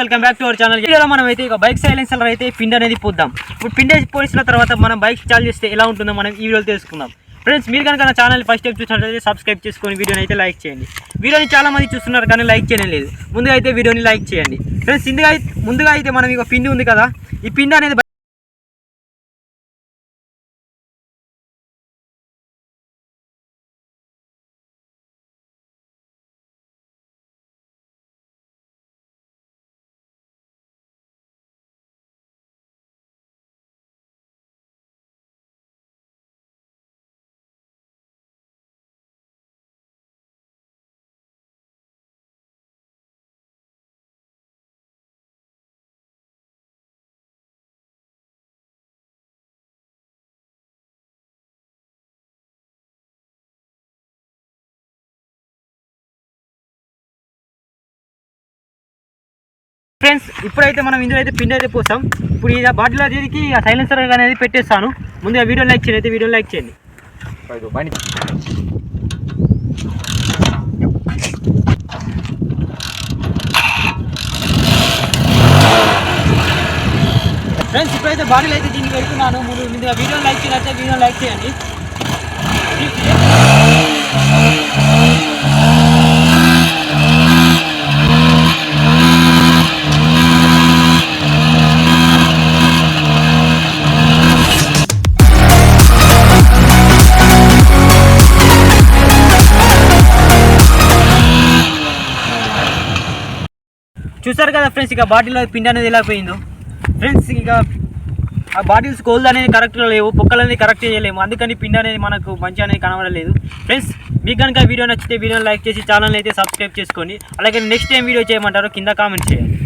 Welcome back to our channel. వీడియోలో మనం అయితే ఇక బైక్ సైలెన్సర్ అయితే పిండి అనేది పోద్దాం. ఇప్పుడు పిండి పోసిన తర్వాత మనం బైక్ చార్జ్ చేస్తే ఎలా ఉంటుందో మనం ఈ వీడియోలో తెలుసుకుందాం. ఫ్రెండ్స్ మీరు కనుక నా ఛానల్ ఫస్ట్ టైం చూసినట్లయితే సబ్స్క్రైబ్ చేసుకొని వీడియోని అయితే లైక్ చేయండి. వీడియోని చాలా మంది చూస్తున్నారు కానీ లైక్ చేయడం లేదు. ముందుగా అయితే వీడియోని లైక్ చేయండి. ఫ్రెండ్స్ ఇందుగా అయితే- ముందుగా అయితే మనం ఇక పిండి ఉంది కదా. ఈ పిండి అనేది ఫ్రెండ్స్ ఇప్పుడైతే మనం ఇందులో అయితే పిండి అయితే పోసాం ఇప్పుడు ఈ బాటిల్ దీనికి సైలెన్సర్ అనేది పెట్టేస్తాను. ముందుగా వీడియో లైక్ చేయండి అయితే వీడియో లైక్ చేయండి. ఫ్రెండ్స్ ఇప్పుడైతే బాటిల్ అయితే దీనికి పెడుతున్నాను. ముందు ముందుగా వీడియో లైక్ చేయాలంటే వీడియో లైక్ చేయండి. చూసారు కదా ఫ్రెండ్స్ ఇక బాటిల్లో పిండి అనేది ఎలా పోయిందో. ఫ్రెండ్స్ ఇక ఆ బాటిల్స్ కోల్డ్ అనేది కరెక్ట్గా లేవు పొక్కలు అనేది కరెక్ట్ చేయలేము. అందుకని పిండి అనేది మనకు మంచి అనేది కనబడలేదు. ఫ్రెండ్స్ మీకు కనుక వీడియో నచ్చితే వీడియోని లైక్ చేసి ఛానల్ అయితే సబ్స్క్రైబ్ చేసుకోండి. అలాగే నెక్స్ట్ టైం వీడియో చేయమంటారో కింద కామెంట్ చేయండి.